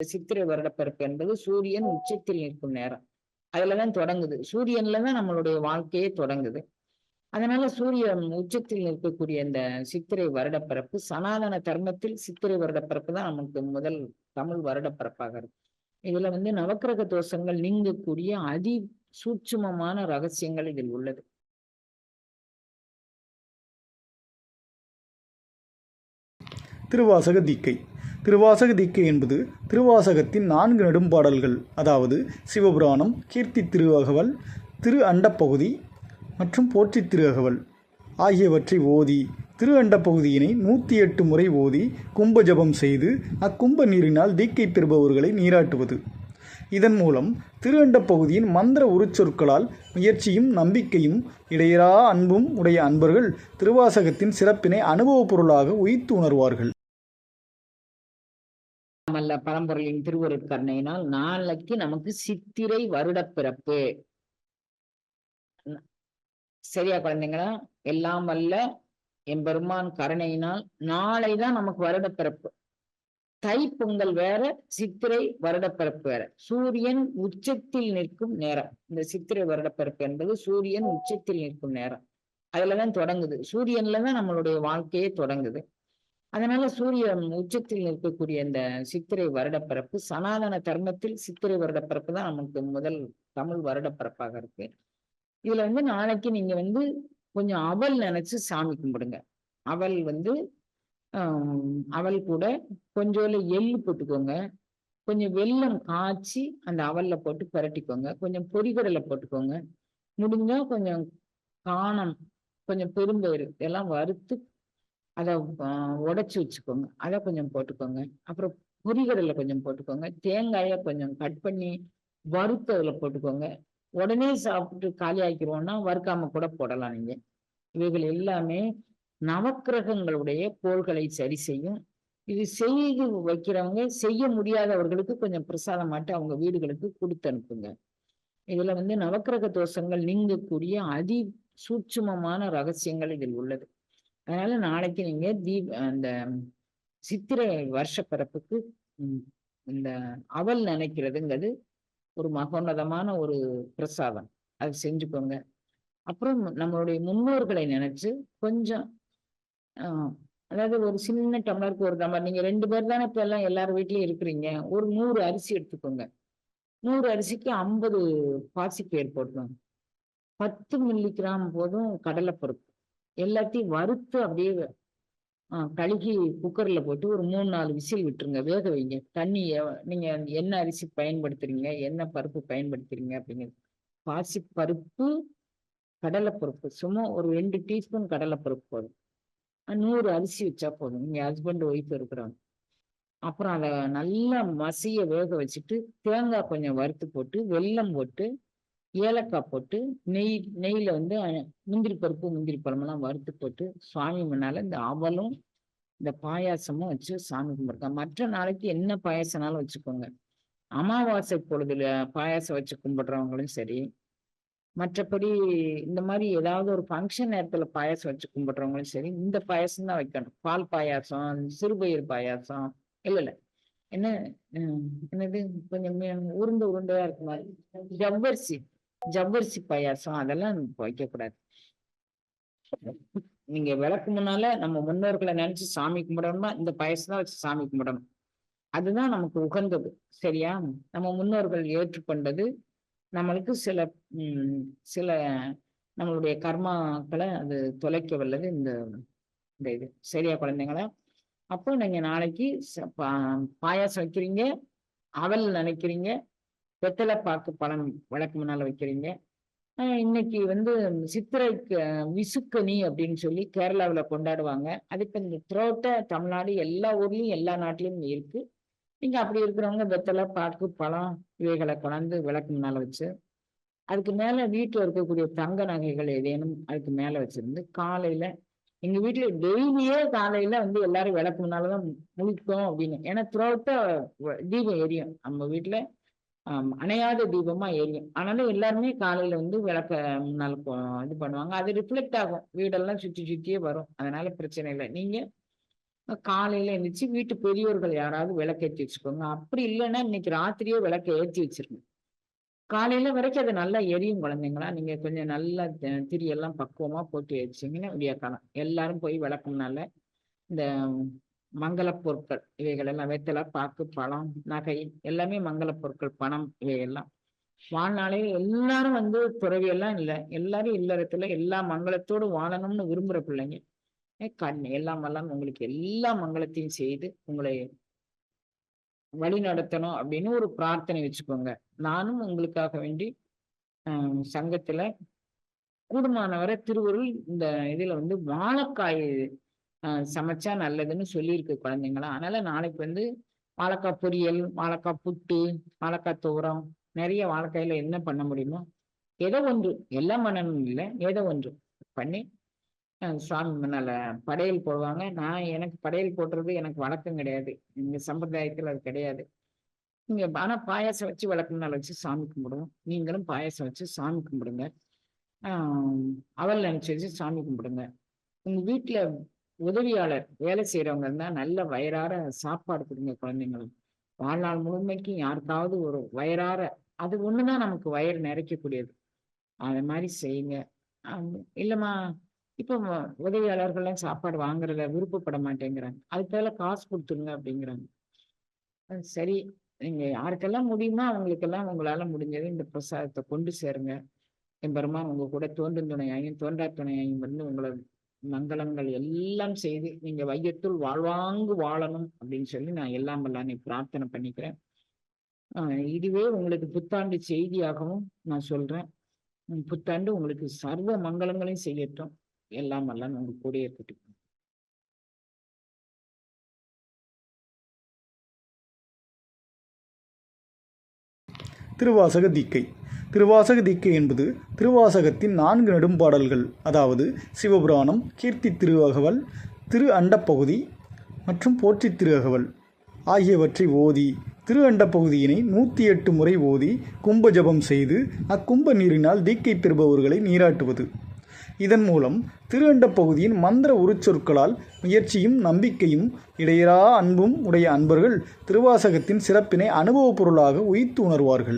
சித்திரை வருடப்பிறப்பு என்பது சூரியன் உச்சத்தில் நிற்கும் நேரம். அதுலதான் தொடங்குது. சூரியன்ல தான் நம்மளுடைய வாழ்க்கையே தொடங்குது. அதனால சூரியன் உச்சத்தில் நிற்கக்கூடிய இந்த சித்திரை வருடப்பிறப்பு சனாதன தர்மத்தில் சித்திரை வருடப்பிறப்பு தான் நமக்கு முதல் தமிழ் வருடப்பிறப்பாக இருக்கு இதுல வந்து நவக்கிரக தோஷங்கள் நீங்கக்கூடிய அதி சூட்சுமமான ரகசியங்கள் இதில் உள்ளது. திருவாசக தீக்கை. திருவாசக தீக்கை என்பது திருவாசகத்தின் நான்கு நெடும்பாடல்கள். அதாவது சிவபுராணம் கீர்த்தி திருவகவல் திரு அண்டப்பகுதி மற்றும் போற்றி திருவகவல் ஆகியவற்றை ஓதி திரு அண்டப்பகுதியினை நூற்றி எட்டு முறை ஓதி கும்ப ஜபம் செய்து அக்கும்ப நீரினால் தீக்கை பெறுபவர்களை நீராட்டுவது. இதன் மூலம் திரு அண்டப்பகுதியின் மந்திர உருச்சொற்களால் முயற்சியும் நம்பிக்கையும் இடையரா அன்பும் உடைய அன்பர்கள் திருவாசகத்தின் சிறப்பினை அனுபவப் பொருளாக உயிர்த்து உணர்வார்கள். அல்ல பரம்பொருளின் திருவருட்கருணையினால் நாளைக்கு நமக்கு சித்திரை வருடப்பிறப்பு சரியா குழந்தைங்களா? எல்லாம் வல்ல எம்பெருமான் கருணையினால் நாளைதான் நமக்கு வருடப்பிறப்பு தை பொங்கல் வேற சித்திரை வருடப்பிறப்பு வேற. சூரியன் உச்சத்தில் நிற்கும் நேரம். இந்த சித்திரை வருடப்பிறப்பு என்பது சூரியன் உச்சத்தில் நிற்கும் நேரம். அதுலதான் தொடங்குது. சூரியன்ல தான் நம்மளுடைய வாழ்க்கையே தொடங்குது. அதனால சூரியன் உச்சத்தில் இருக்கக்கூடிய இந்த சித்திரை வருடப்பிறப்பு சனாதன தர்மத்தில் சித்திரை வருடப்பிறப்பு தான் நமக்கு முதல் தமிழ் வருடப்பிறப்பாக இருக்கு. இதுல வந்து நாளைக்கு நீங்க வந்து கொஞ்சம் அவல் நினைச்சு சாமி கும்பிடுங்க. அவல் வந்து ஆஹ் அவல் கூட கொஞ்சோல எள்ளு போட்டுக்கோங்க. கொஞ்சம் வெல்லம் காய்ச்சி அந்த அவல்ல போட்டு பிரட்டிக்கோங்க. கொஞ்சம் பொரிகடலை போட்டுக்கோங்க. முடிஞ்சா கொஞ்சம் காணம் கொஞ்சம் பெரும்பயிறு இதெல்லாம் வறுத்து அதை உடச்சி வச்சுக்கோங்க. அதை கொஞ்சம் போட்டுக்கோங்க. அப்புறம் பொரிகடலை கொஞ்சம் போட்டுக்கோங்க. தேங்காயை கொஞ்சம் கட் பண்ணி வறுத்து அதில் போட்டுக்கோங்க. உடனே சாப்பிட்டு காலி ஆக்கிடுவோம்னா வறுக்காம கூட போடலாம் நீங்க. இவைகள் எல்லாமே நவக்கிரகங்களுடைய கோள்களை சரி செய்யும். இது செய்து வைக்கிறவங்க செய்ய முடியாதவர்களுக்கு கொஞ்சம் பிரசாதம் மாட்டு அவங்க வீடுகளுக்கு கொடுத்து அனுப்புங்க. இதுல வந்து நவக்கிரக தோஷங்கள் நீங்கக்கூடிய அதி சூட்சுமமான ரகசியங்கள் இதில் உள்ளது. அதனால நாளைக்கு நீங்க தீப் அந்த சித்திரை வருஷப்பிறப்புக்கு இந்த அவல் நினைக்கிறதுங்கிறது ஒரு மகோன்னதமான ஒரு பிரசாதம். அது செஞ்சுக்கோங்க. அப்புறம் நம்மளுடைய முன்னோர்களை நினைச்சு கொஞ்சம் அதாவது ஒரு சின்ன டம்ளருக்கு ஒரு டம்ளர் நீங்க ரெண்டு பேர் தானே இப்ப எல்லாம் எல்லார் வீட்லயும் இருக்கிறீங்க ஒரு நூறு அரிசி எடுத்துக்கோங்க. நூறு அரிசிக்கு ஐம்பது பாசிப்பயிர் போட்டுக்கோங்க பத்து மில்லி கிராம் போதும் கடலைப்பருப்பு. எல்லாத்தையும் வறுத்து அப்படியே கழுகி குக்கர்ல போட்டு ஒரு மூணு நாலு விசில் விட்டுருங்க. வேக வைங்க. தண்ணி நீங்க என்ன அரிசி பயன்படுத்துறீங்க? என்ன பருப்பு பயன்படுத்துறீங்க? அப்படிங்கிறது. பாசி பருப்பு கடலைப்பருப்பு. சும்மா ஒரு ரெண்டு டீஸ்பூன் கடலைப்பருப்பு போதும். நூறு அரிசி வச்சா போதும். நீங்க ஹஸ்பண்ட் ஒய்ஃப் இருக்கிறாங்க. அப்புறம் அதை நல்லா மசிய வேக வச்சுட்டு தேங்காய் கொஞ்சம் வறுத்து போட்டு வெல்லம் போட்டு ஏலக்காய் போட்டு நெய் நெய்யில் வந்து முந்திரி பருப்பு முந்திரி பழமெல்லாம் வறுத்து போட்டு சுவாமி முன்னால இந்த அவலும் இந்த பாயாசமும் வச்சு சாமி கும்பிடுங்க மற்ற நாளைக்கு என்ன பாயாசனாலும் வச்சுக்கோங்க. அமாவாசை பொழுதுல பாயாசம் வச்சு கும்பிடுறவங்களும் சரி மற்றபடி இந்த மாதிரி ஏதாவது ஒரு ஃபங்க்ஷன் நேரத்துல பாயாசம் வச்சு கும்பிடுறவங்களும் சரி இந்த பாயாசம் தான் வைக்கணும். பால் பாயாசம் சிறுபயிர் பாயாசம் இல்ல இல்ல. என்ன என்னது? கொஞ்சம் உருண்டை உருண்டையா இருக்கு மாதிரி. ஜவ்வரிசி. ஜவ்வரிசி பாயாசம் அதெல்லாம் வைக்க கூடாது. நீங்க விளக்கு முன்னால நம்ம முன்னோர்களை நினைச்சு சாமி கும்பிடணும்னா இந்த பாயசம் தான் வச்சு சாமி கும்பிடணும். அதுதான் நமக்கு உகந்தது. சரியா? நம்ம முன்னோர்கள் ஏற்றுக்கொண்டது நம்மளுக்கு சில உம் சில நம்மளுடைய கர்மாக்களை அது தொலைக்க வல்லது இந்த இந்த இது. சரியா குழந்தைங்களா? அப்போ நீங்க நாளைக்கு பாயாசம் வைக்கிறீங்க அவல் நினைக்கிறீங்க வெத்தலை பாக்கு பழம் வழக்கு முன்னால வைக்கிறீங்க. இன்னைக்கு வந்து சித்திரை விசுக்கனி அப்படின்னு சொல்லி கேரளாவில் கொண்டாடுவாங்க. அதுக்கு இந்த த்ரோட்டை தமிழ்நாடு எல்லா ஊர்லேயும் எல்லா நாட்டிலையும் இருக்கு. நீங்கள் அப்படி இருக்கிறவங்க வெத்தலை பாக்கு பழம் இவைகளை கலந்து விளக்கு முன்னால் வச்சு அதுக்கு மேலே வீட்டில் இருக்கக்கூடிய தங்க நகைகள் ஏதேனும் அதுக்கு மேலே வச்சுருந்து காலையில் எங்கள் வீட்டில் டெய்லியே காலையில் வந்து எல்லாரும் விளக்கு முன்னால் தான் முழிக்கும் அப்படின்னு. ஏன்னா த்ரோட்டா தீபம் எரியும். நம்ம வீட்டில் அணையாத தீபமா எரியும் ஆனாலும் எல்லாருமே காலையில வந்து விளக்க முன்னால் இது பண்ணுவாங்க. அது ரிஃப்ளெக்ட் ஆகும். வீடெல்லாம் சுற்றி சுற்றியே வரும். அதனால பிரச்சனை இல்லை. நீங்க காலையில எந்திரிச்சு வீட்டு பெரியோர்கள் யாராவது விளக்கேத்தி வச்சுக்கோங்க. அப்படி இல்லைன்னா இன்னைக்கு ராத்திரியே விளக்க ஏற்றி வச்சிருங்க. காலையில வரைக்கும் அது நல்லா எரியும் குழந்தைங்களா? நீங்க கொஞ்சம் நல்லா த- திரியெல்லாம் பக்குவமா போட்டு வச்சீங்கன்னா விடிய காலம் எல்லாரும் போய் விளக்குனால இந்த மங்கள பொருட்கள் இவைகள் எல்லாம் வெத்தலை பாக்கு பழம் நகை எல்லாமே மங்கள பொருட்கள் பணம் இவையெல்லாம். வாழ்நாளே எல்லாரும் வந்து துறவி எல்லாம் இல்லை. எல்லாரும் இல்லறத்துல எல்லா மங்களத்தோடு வாழணும்னு விரும்புற பிள்ளைங்க. ஏ கண் எல்லாம் எல்லாம் உங்களுக்கு எல்லா மங்களத்தையும் செய்து உங்களை வழி நடத்தணும் அப்படின்னு ஒரு பிரார்த்தனை வச்சுக்கோங்க. நானும் உங்களுக்காக வேண்டி சங்கத்துல கூடுமானவரை திருவருள் இந்த இதுல வந்து வாழைக்காய் சமைச்சா நல்லதுன்னு சொல்லியிருக்கு குழந்தைங்களாம். அதனால நாளைக்கு வந்து வாழைக்காய் பொரியல் வாழைக்காய் புட்டு வாழைக்காய் தோரம் நிறைய வாழைக்காயில என்ன பண்ண முடியுமோ ஏதோ ஒன்று. எல்லாம் பண்ணணும் இல்லை ஏதோ ஒன்று பண்ணி சுவாமி முன்னால படையல் போடுவாங்க. நான் எனக்கு படையல் போடுறது எனக்கு வழக்கம் கிடையாது. எங்க சம்பிரதாயத்தில் அது கிடையாது. நீங்க ஆனா பாயாசம் வச்சு விளக்கு வச்சு சாமி கும்பிடுவோம். நீங்களும் பாயாசம் வச்சு சாமி கும்பிடுங்க. அவள் அவல் நினைச்சு வச்சு சாமி கும்பிடுங்க. உங்க வீட்டுல உதவியாளர் வேலை செய்யறவங்க இருந்தா நல்ல வயிறார சாப்பாடு கொடுங்க குழந்தைங்களுக்கு. வாழ்நாள் முழுமைக்கும் யாருக்காவது ஒரு வயிறார அது ஒண்ணுதான் நமக்கு வயிறு நிறைக்கக்கூடியது. அது மாதிரி செய்யுங்க. இல்லைம்மா இல்லம்மா இப்போ உதவியாளர்கள்லாம் சாப்பாடு வாங்குறத விருப்பப்பட மாட்டேங்கிறாங்க. அதுக்கு பதிலா காசு கொடுத்துருங்க அப்படிங்கிறாங்க. சரி நீங்க யாருக்கெல்லாம் முடியுமோ அவங்களுக்கெல்லாம் உங்களால முடிஞ்சது இந்த பிரசாதத்தை கொண்டு சேருங்க. என் உங்க கூட தோன்றும் துணையாயும் தோன்றா துணையாயும் வந்து உங்களை மங்களங்கள் எல்லாம் செய்து நீங்க வையத்துள் வாழ்வாங்கு வாழணும் அப்படின்னு சொல்லி நான் எல்லாம் வல்லானே பிரார்த்தனை பண்ணிக்கிறேன். இதுவே உங்களுக்கு புத்தாண்டு செய்தியாகவும் நான் சொல்றேன். புத்தாண்டு உங்களுக்கு சர்வ மங்களங்களையும் செய்யட்டும். எல்லாம் வல்லான் உங்க கூட இருக்கட்டும். திருவாசக தீக்கை. திருவாசக தீக்கை என்பது திருவாசகத்தின் நான்கு நெடும்பாடல்கள். அதாவது சிவபுராணம் கீர்த்தி திருவகவல் திரு அண்டப்பகுதி மற்றும் போற்றி திருஅகவல் ஆகியவற்றை ஓதி திரு அண்டப்பகுதியினை நூற்றி எட்டு முறை ஓதி கும்ப ஜபம் செய்து அக்கும்ப நீரினால் தீக்கை பெறுபவர்களை நீராட்டுவது. இதன் மூலம் திரு அண்டப்பகுதியின் மந்திர உருச்சொற்களால் முயற்சியும் நம்பிக்கையும் இடையறா அன்பும் உடைய அன்பர்கள் திருவாசகத்தின் சிறப்பினை அனுபவப் பொருளாக உயித்து உணர்வார்கள்.